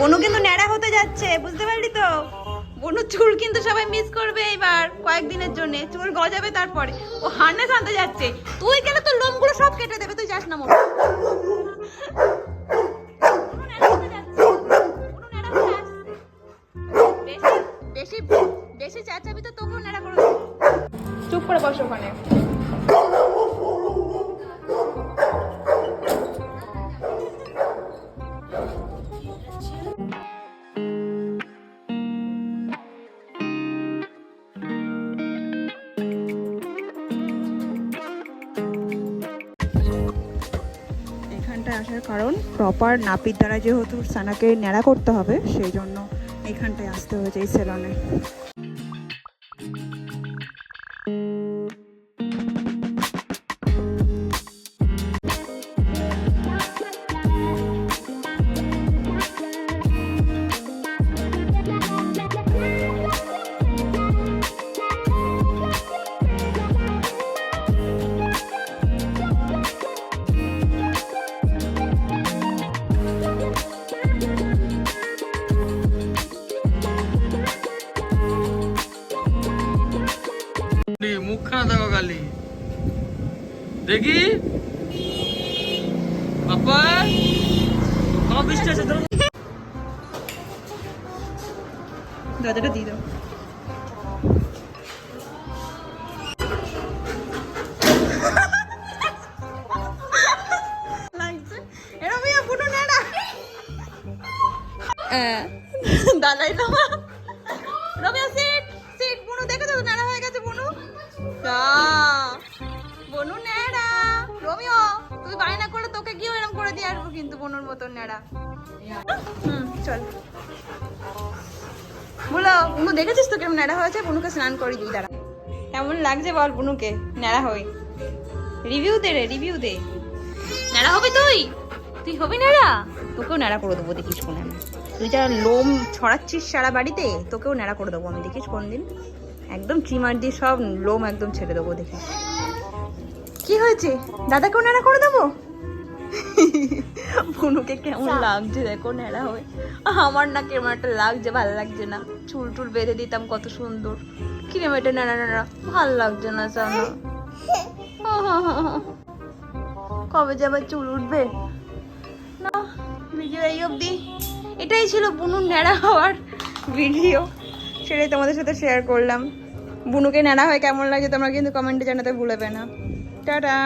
বনু কিন্তু ন্যাড়া হতে যাচ্ছে, বুঝতে পারলি তো বনুর চুল কিন্তু সবাই মিস করবে এবার কয়েকদিনের জন্য চুল গজাবে তারপরে ও হার্নেস আনতে যাচ্ছে তুই গেলে তোর লোমগুলো সব কেটে দেবে তুই যাস না মনে। বনু। বেশি বেশি চাচাবি তো তোকেও ন্যাড়া করে। চুপ করে বসো ওখানে আসার কারণ প্রপার নাপির দ্বারা যেহেতু সানাকে ন্যাড়া করতে হবে, সেই জন্য এখানটায় আসতে হয়েছে এই সেলনে মুখখানা দেখো। দেখি বৃষ্টি আছে দাদাটা দিয়ে দাও। দাদাই না রবিয়া সিট সিট বুনু দেখেছ তো নেড়া হয়ে গেছে বুনু? যা তুই বায়না করে তোকে গিয়ে এরকম করে দিয়ে আসব কিন্তু বনুর মতন নেড়া হুম, চল। বলো, বুনু, দেখেছিস তো কেমন ন্যাড়া হয়েছে? বুনুকে স্নান করি দিই, দাঁড়া। কেমন লাগছে বল বুনুকে, ন্যাড়া হই রিভিউ দে রে রিভিউ দে। ন্যাড়া হবি তুই? তুই হবি ন্যাড়া? তোকেও ন্যাড়া করে দেবো, দেখিস কোন তুই যা লোম ছড়াচ্ছিস সারা বাড়িতে, তোকেও ন্যাড়া করে দেবো আমি, দেখিস কোন দিন একদম ট্রিমার দিয়ে সব লোম একদম ছেড়ে দেবো, দেখিস। কি হয়েছে? দাদাকেও ন্যাড়া করে দেবো? বুনুকে কেমন লাগছে দেখো ন্যাড়া হয়ে। আমার না কেমন একটা লাগছে ভালো লাগছে না। চুল টুল বেঁধে দিতাম কত সুন্দর। কিরম এটা ন্যাড়া ন্যাড়া? ভালো লাগছে না জানো? কবে যে আবার চুল উঠবে? না ভিডিও এই অবধি। এটাই ছিল বুনুর ন্যাড়া হওয়ার ভিডিও। সেটাই তোমাদের সাথে শেয়ার করলাম। বুনুকে ন্যাড়া হয়ে কেমন লাগে তোমরা কিন্তু কমেন্টে জানাতে ভুলবে না। টাটা